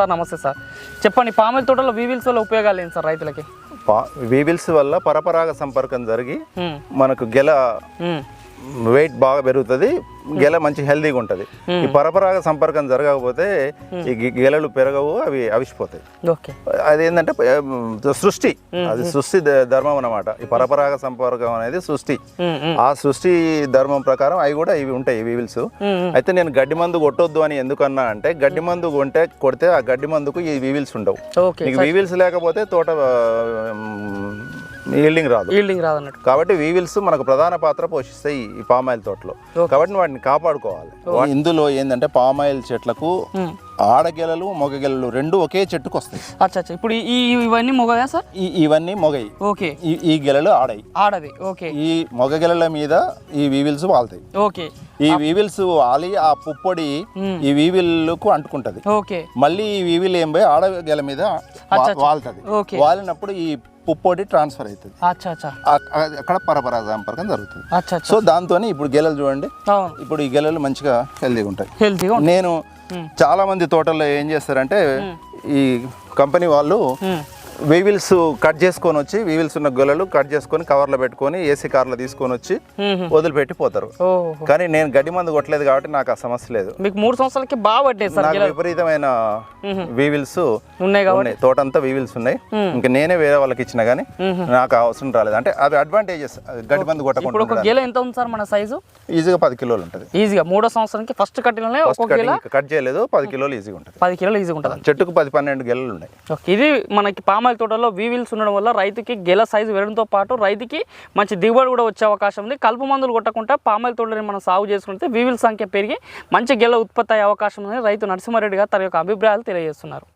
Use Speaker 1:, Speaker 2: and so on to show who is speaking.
Speaker 1: Sir నమస్తే sir. చెప్పండి palm oil తోటలో వీవిల్స్ వల్ల ఉపయోగాలు ఏంటి సార్ రైతులకి?
Speaker 2: వీవిల్స్ వల్ల పరపరాగ సంపర్కం జరిగి మనకు గెల వెయిట్ బాగా పెరుగుతుంది గెల మంచి హెల్దీగా ఉంటుంది. ఈ పరపరాగ సంపర్కం జరగకపోతే ఈ గి- గెలలు పెరగవు అవి అవిసిపోతాయి. అది ఏంటంటే సృష్టి. అది సృష్టి ధర్మం అన్నమాట. ఈ పరపరాగ సంపర్కం అనేది సృష్టి. ఆ సృష్టి ధర్మం ప్రకారం అవి కూడా ఇవి ఉంటాయి వీవిల్స్. అయితే నేను గడ్డి మందు కొట్టొద్దు అని ఎందుకన్నా అంటే గడ్డి మందు కొంటే కొడితే ఆ గడ్డి మందుకు ఈ వీవిల్స్ ఉండవు. నీకు వీవిల్స్ లేకపోతే తోట ఈల్డింగ్ రాదు.
Speaker 1: ఈల్డింగ్ రాదన్నట్టు
Speaker 2: కాబట్టి వీవిల్స్ మనకు ప్రధాన పాత్ర పోషిస్తాయి ఈ పామాయిల్ తోటలో. కాబట్టి వాటిని కాపాడుకోవాలి. ఇందులో ఏంటంటే పామాయిల్ చెట్లకు. ఆడగెలలు మొగగెలలు రెండు ఒకే చెట్టుకు వస్తాయి.
Speaker 1: అచ్చా అచ్చా. ఇప్పుడు ఈ ఇవన్నీ మొగయా సార్?
Speaker 2: ఈ ఇవన్నీ మొగయి.
Speaker 1: ఓకే.
Speaker 2: ఈ ఈ గెలలు ఆడయి.
Speaker 1: ఆడవి. ఓకే.
Speaker 2: ఈ మొగగెలల మీద ఈ వీవిల్స్ వాళ్తాయి.
Speaker 1: ఓకే.
Speaker 2: ఈ వీవిల్స్ వాలి ఆ పుప్పొడి. ఈ వీవిల్కు అంటుకుంటది.
Speaker 1: ఓకే.
Speaker 2: మళ్ళీ ఈ వీవిల్ ఏం పోయి ఆడగెల మీద వా- వాలుతుంది
Speaker 1: ఓకే.
Speaker 2: వాలినప్పుడు ఈ పుప్పొడి ట్రాన్స్ఫర్ అవుతుంది. అక్కడ పరపరాగ సంపర్కం జరుగుతుంది సో దాంతో ఇప్పుడు గెలలు చూడండి. ఇప్పుడు ఈ గెలలు మంచిగా హెల్తీగా ఉంటాయి.
Speaker 1: హెల్తీగా
Speaker 2: నేను చాలా మంది తోటల్లో ఏం చేస్తారంటే ఈ కంపెనీ వాళ్ళు వీవిల్స్ కట్ చేసుకొని వచ్చి వీవిల్స్ ఉన్న గొలలు కట్ చేసుకొని కవర్లో పెట్టుకొని ఏసీ కార్లో తీసుకొని వచ్చి వదిలిపెట్టి పోతారు. కానీ నేను గడ్డి మందు కొట్టలేదు కాబట్టి నాకు ఆ సమస్య లేదు.
Speaker 1: మీకు మూడు సంవత్సరాలకి బాగా పట్టాయి సార్
Speaker 2: నాకు విపరీతమైన వీవిల్స్
Speaker 1: ఉన్నాయి కాబట్టి.
Speaker 2: ఉన్నాయి. తోటంతా వీవిల్స్ ఉన్నాయి. ఇంకా నేనే వేరే వాళ్ళకి ఇచ్చిన కానీ నాకు అవసరం రాలేదు. అంటే అవి అడ్వాంటేజెస్ గడ్డి మందు
Speaker 1: ఇప్పుడు
Speaker 2: కొట్టకుండా
Speaker 1: ఒక గెల ఎంత ఉంది సార్ మన సైజు
Speaker 2: ఈజీగా పది కిలోలు ఉంటుంది.
Speaker 1: ఈజీగా. మూడో సంవత్సరానికి ఫస్ట్
Speaker 2: కటింగ్ కట్ చేయలేదు. పది కిలోలు ఈజీగా ఉంటుంది.
Speaker 1: పది కిలోలు ఈజీగా ఉంటుంది.
Speaker 2: చెట్టుకు పది పన్నెండు గెలలు ఉన్నాయి.
Speaker 1: ఇది మనకి పామాయిల్ తోటలో వీవిల్స్ ఉండడం వల్ల రైతుకి గెల సైజు పెరగడంతో పాటు రైతుకి మంచి దిగుబడి కూడా వచ్చే అవకాశం ఉంది. కలుపు మందులు కొట్టకుండా పామాయిల్ తోటని మనం సాగు చేసుకుంటే వీవిల్ సంఖ్య పెరిగి మంచి గెల ఉత్పత్తి అయ్యే అవకాశం ఉందని రైతు నరసింహారెడ్డి గారు తన యొక్క అభిప్రాయాలు తెలియజేస్తున్నారు.